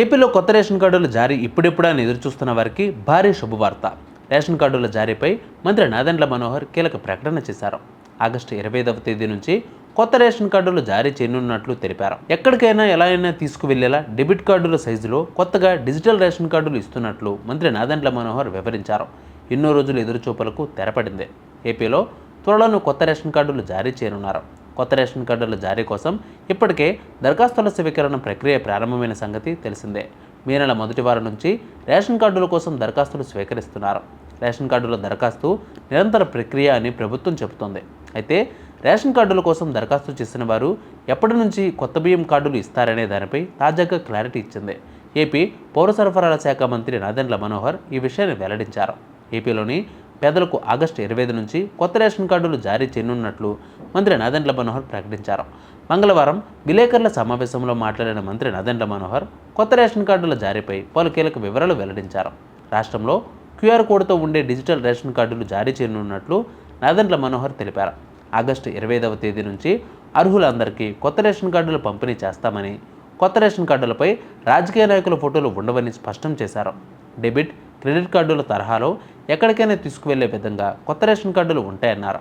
ఏపీలో కొత్త రేషన్ కార్డుల జారీ ఇప్పుడెప్పుడా అని ఎదురుచూస్తున్న వారికి భారీ శుభవార్త. రేషన్ కార్డుల జారీపై మంత్రి నాదెండ్ల మనోహర్ కీలక ప్రకటన చేశారు. ఆగస్టు ఇరవై ఐదవ తేదీ నుంచి కొత్త రేషన్ కార్డులు జారీ చేయనున్నట్లు తెలిపారు. ఎక్కడికైనా ఎలా అయినా తీసుకువెళ్ళేలా డెబిట్ కార్డుల సైజులో కొత్తగా డిజిటల్ రేషన్ కార్డులు ఇస్తున్నట్లు మంత్రి నాదెండ్ల మనోహర్ వివరించారు. ఎన్నో రోజుల ఎదురుచూపలకు తెరపడింది. ఏపీలో త్వరలోనూ కొత్త రేషన్ కార్డులు జారీ చేయనున్నారు. కొత్త రేషన్ కార్డుల జారీ కోసం ఇప్పటికే దరఖాస్తుల స్వీకరణ ప్రక్రియ ప్రారంభమైన సంగతి తెలిసిందే. మే నెల మొదటి వారం నుంచి రేషన్ కార్డుల కోసం దరఖాస్తులు స్వీకరిస్తున్నారు. రేషన్ కార్డుల దరఖాస్తు నిరంతర ప్రక్రియ అని ప్రభుత్వం చెబుతోంది. అయితే రేషన్ కార్డుల కోసం దరఖాస్తు చేసిన వారు ఎప్పటి నుంచి కొత్త బియ్యం కార్డులు ఇస్తారనే దానిపై తాజాగా క్లారిటీ ఇచ్చింది. ఏపీ పౌర సరఫరాల శాఖ మంత్రి నాదెండ్ల మనోహర్ ఈ విషయాన్ని వెల్లడించారు. ఏపీలోని పేదలకు ఆగస్టు ఇరవై ఐదు నుంచి కొత్త రేషన్ కార్డులు జారీ చేయనున్నట్లు మంత్రి నాదెండ్ల మనోహర్ ప్రకటించారు. మంగళవారం విలేకరుల సమావేశంలో మాట్లాడిన మంత్రి నాదెండ్ల మనోహర్ కొత్త రేషన్ కార్డుల జారీపై పలు కీలక వివరాలు వెల్లడించారు. రాష్ట్రంలో క్యూఆర్ కోడ్తో ఉండే డిజిటల్ రేషన్ కార్డులు జారీ చేయనున్నట్లు నాదెండ్ల మనోహర్ తెలిపారు. ఆగస్టు ఇరవై ఐదవ తేదీ నుంచి అర్హులందరికీ కొత్త రేషన్ కార్డులు పంపిణీ చేస్తామని కొత్త రేషన్ కార్డులపై రాజకీయ నాయకుల ఫోటోలు ఉండవని స్పష్టం చేశారు. డెబిట్ క్రెడిట్ కార్డుల తరహాలో ఎక్కడికైనా తీసుకువెళ్ళే విధంగా కొత్త రేషన్ కార్డులు ఉంటాయన్నారు.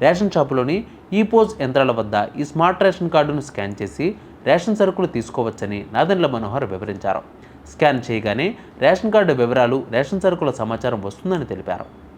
రేషన్ షాపులోని ఈ పోజ్ యంత్రాల వద్ద ఈ స్మార్ట్ రేషన్ కార్డును స్కాన్ చేసి రేషన్ సరుకులు తీసుకోవచ్చని నాదెండ్ల మనోహర్ వివరించారు. స్కాన్ చేయగానే రేషన్ కార్డు వివరాలు రేషన్ సరుకుల సమాచారం వస్తుందని తెలిపారు.